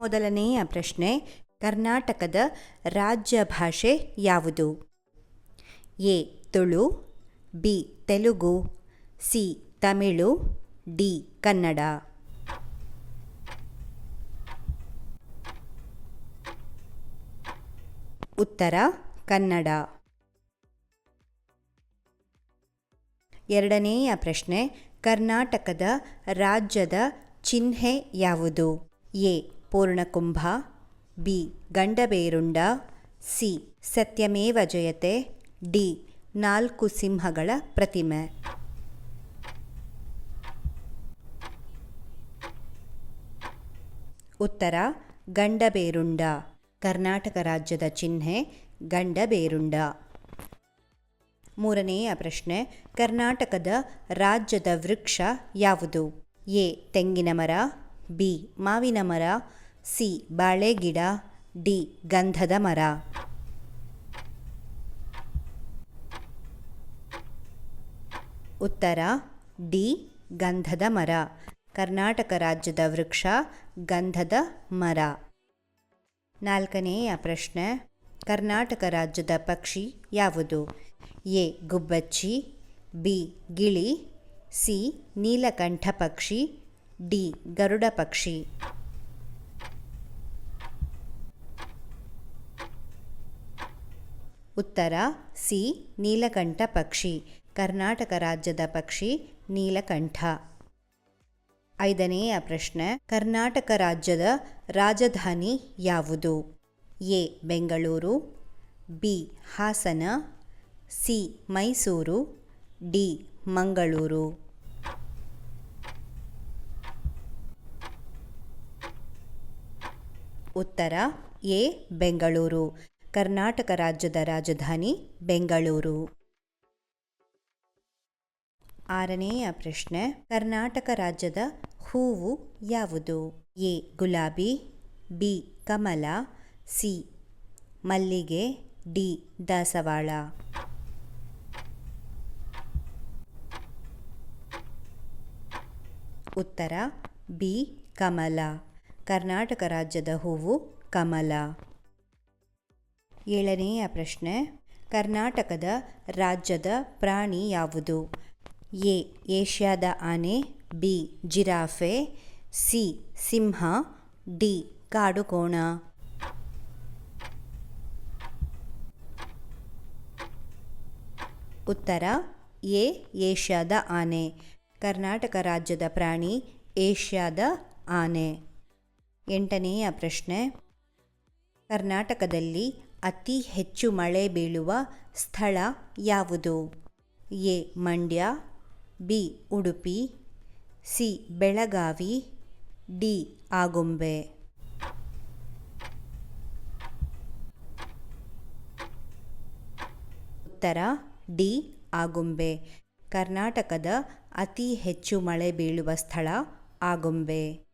ಮೊದಲನೆಯ ಪ್ರಶ್ನೆ, ಕರ್ನಾಟಕದ ರಾಜ್ಯ ಭಾಷೆ ಯಾವುದು? A, Tulu, B, Telugu, C, Tamil, D, Kannada. ಉತ್ತರ, ಕನ್ನಡ. ಎರಡನೆಯ ಪ್ರಶ್ನೆ, ಕರ್ನಾಟಕದ ರಾಜ್ಯದ ಚಿಹ್ನೆ ಯಾವುದು? ಎ ಪೂರ್ಣಕುಂಭ, ಬಿ. ಗಂಡಬೇರುಂಡ, ಸಿ. ಸತ್ಯಮೇವ ಜಯತೆ, ಡಿ. ನಾಲ್ಕು ಸಿಂಹಗಳ ಪ್ರತಿಮೆ. ಉತ್ತರ, ಗಂಡಬೇರುಂಡ, ಕರ್ನಾಟಕ ರಾಜ್ಯದ ಚಿಹ್ನೆ, ಗಂಡಬೇರುಂಡ. ಮೂರನೆಯ ಪ್ರಶ್ನೆ, ಕರ್ನಾಟಕದ ರಾಜ್ಯದ ವೃಕ್ಷ ಯಾವುದು? ಎ. ತೆಂಗಿನ ಮರ, ಬಿ. ಮಾವಿನ ಮರ ಸಿ. ಬಾಳೆಗಿಡ, ಡಿ. ಗಂಧದ ಮರ. ಉತ್ತರ, ಡಿ. ಗಂಧದ ಮರ. ಕರ್ನಾಟಕ ರಾಜ್ಯದ ವೃಕ್ಷ, ಗಂಧದ ಮರ. ನಾಲ್ಕನೆಯ ಪ್ರಶ್ನೆ, ಕರ್ನಾಟಕ ರಾಜ್ಯದ ಪಕ್ಷಿ ಯಾವುದು? ಎ. ಗುಬ್ಬಚ್ಚಿ, ಬಿ. ಗಿಳಿ, ಸಿ. ನೀಲಕಂಠ ಪಕ್ಷಿ, ಡಿ. ಗರುಡ ಪಕ್ಷಿ. ಉತ್ತರ, ಸಿ, ನೀಲಕಂಠ ಪಕ್ಷಿ, ಕರ್ನಾಟಕ ರಾಜ್ಯದ ಪಕ್ಷಿ, ನೀಲಕಂಠ. ಐದನೆಯ ಪ್ರಶ್ನೆ, ಕರ್ನಾಟಕ ರಾಜ್ಯದ ರಾಜಧಾನಿ ಯಾವುದು? A, Bengaluru, B, Hassan, C, Mysuru, D, Mangaluru. ಉತ್ತರ, ಎ, ಬೆಂಗಳೂರು. ಕರ್ನಾಟಕ ರಾಜ್ಯದ ರಾಜಧಾನಿ ಬೆಂಗಳೂರು. ಆರನೆಯ ಪ್ರಶ್ನೆ, ಕರ್ನಾಟಕ ರಾಜ್ಯದ ಹೂವು ಯಾವುದು? ಎ, ಗುಲಾಬಿ, ಬಿ, ಕಮಲ, ಸಿ, ಮಲ್ಲಿಗೆ, ಡಿ, ದಾಸವಾಳ. ಉತ್ತರ, ಬಿ, ಕಮಲ. ಕರ್ನಾಟಕ ರಾಜ್ಯದ ಹೂವು ಕಮಲ. ಏಳನೆಯ ಪ್ರಶ್ನೆ, ಕರ್ನಾಟಕದ ರಾಜ್ಯದ ಪ್ರಾಣಿ ಯಾವುದು? ಎ, ಏಷ್ಯಾದ ಆನೆ, ಬಿ, ಜಿರಾಫೆ, ಸಿ, ಸಿಂಹ, ಡಿ, ಕಾಡುಕೋಣ. ಉತ್ತರ, ಎ, ಏಷ್ಯಾದ ಆನೆ, ಕರ್ನಾಟಕ ರಾಜ್ಯದ ಪ್ರಾಣಿ, ಏಷ್ಯಾದ ಆನೆ. ಎಂಟನೆಯ ಪ್ರಶ್ನೆ, ಕರ್ನಾಟಕದಲ್ಲಿ ಅತಿ ಹೆಚ್ಚು ಮಳೆ ಬೀಳುವ ಸ್ಥಳ ಯಾವುದು? A. Mandya, B. Udupi, C. Belagavi, D. Agumbe. ಉತ್ತರ, ಡಿ. ಆಗುಂಬೆ. ಕರ್ನಾಟಕದ ಅತಿ ಹೆಚ್ಚು ಮಳೆ ಬೀಳುವ ಸ್ಥಳ ಆಗುಂಬೆ.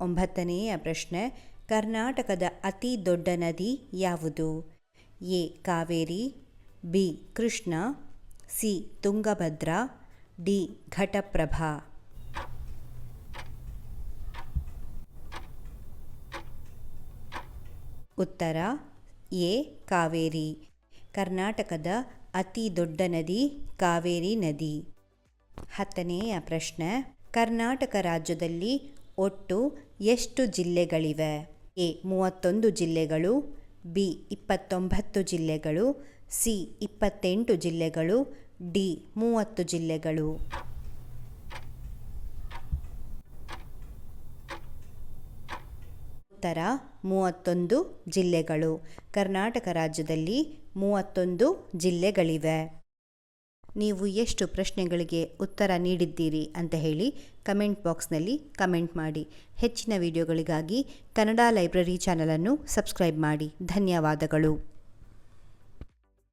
ಒಂಬತ್ತನೆಯ ಪ್ರಶ್ನೆ. ಕರ್ನಾಟಕದ ಅತಿ ದೊಡ್ಡ ನದಿ ಯಾವುದು? A. Kaveri, B. Krishna, C. Tungabhadra, D. Ghataprabha. ಉತ್ತರ, ಎ. ಕಾವೇರಿ, ಕರ್ನಾಟಕದ ಅತಿ ದೊಡ್ಡ ನದಿ ಕಾವೇರಿ ನದಿ. ಹತ್ತನೆಯ ಪ್ರಶ್ನೆ, ಕರ್ನಾಟಕ ರಾಜ್ಯದಲ್ಲಿ ಒಟ್ಟು ಎಷ್ಟು ಜಿಲ್ಲೆಗಳಿವೆ? ಎ ಮೂವತ್ತೊಂದು ಜಿಲ್ಲೆಗಳು, ಬಿ ಇಪ್ಪತ್ತೊಂಬತ್ತು ಜಿಲ್ಲೆಗಳು, ಸಿ ಇಪ್ಪತ್ತೆಂಟು ಜಿಲ್ಲೆಗಳು, ಡಿ ಮೂವತ್ತು ಜಿಲ್ಲೆಗಳು. ಉತ್ತರ ಮೂವತ್ತೊಂದು ಜಿಲ್ಲೆಗಳು, ಕರ್ನಾಟಕ ರಾಜ್ಯದಲ್ಲಿ ಮೂವತ್ತೊಂದು ಜಿಲ್ಲೆಗಳಿವೆ. ನೀವು ಎಷ್ಟು ಪ್ರಶ್ನೆಗಳಿಗೆ ಉತ್ತರ ನೀಡಿದ್ದೀರಿ ಅಂತ ಹೇಳಿ ಕಮೆಂಟ್ ಬಾಕ್ಸ್ನಲ್ಲಿ ಕಮೆಂಟ್ ಮಾಡಿ. ಹೆಚ್ಚಿನ ವಿಡಿಯೋಗಳಿಗಾಗಿ ಕನ್ನಡ ಲೈಬ್ರರಿ ಚಾನಲನ್ನು ಸಬ್ಸ್ಕ್ರೈಬ್ ಮಾಡಿ. ಧನ್ಯವಾದಗಳು.